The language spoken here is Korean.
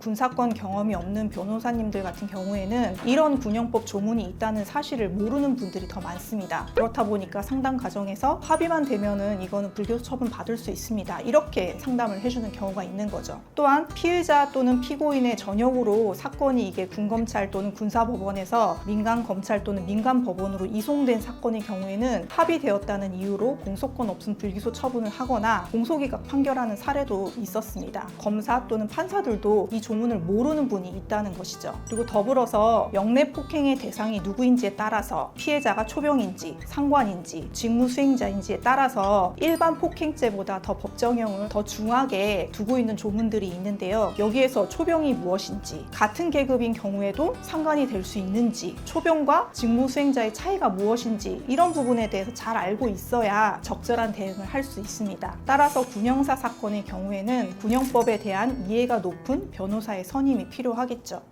군사권 경험이 없는 변호사님들 같은 경우에는 이런 군형법 조문이 있다는 사실을 모르는 분들이 더 많습니다. 그렇다 보니까 상담 과정에서 합의만 되면은 이거는 불교소 처분 받을 수 있습니다. 이렇게 상담을 해주는 경우가 있는 거죠. 또한 피해자 또는 피고인의 전역으로 사건이 이게 군검찰 또는 군사법원에서 민간 검찰 또는 민간 법원으로 이송된 사건의 경우에는 합의되었다는 이유로 공소권 없음 불기소 처분을 하거나 공소기각 판결하는 사례도 있었습니다. 검사 또는 판사들도 이 조문을 모르는 분이 있다는 것이죠. 그리고 더불어서 영내 폭행의 대상이 누구인지에 따라서 피해자가 초병인지 상관인지 직무 수행자인지에 따라서 일반 폭행죄보다 더 법정형을 더 중하게 두고 있는 조문들이 있는데요. 여기에서 초병이 무엇인지 같은 계급인 경우에도 상관이 될 수 있는지 초병과 직무 수행자의 차이가 무엇인지 이런 부분에 대해서 잘 알고 있어야 적절한 대응을 할 수 있습니다. 따라서 군형사 사건의 경우에는 군형법에 대한 이해가 높은 변호사의 선임이 필요하겠죠.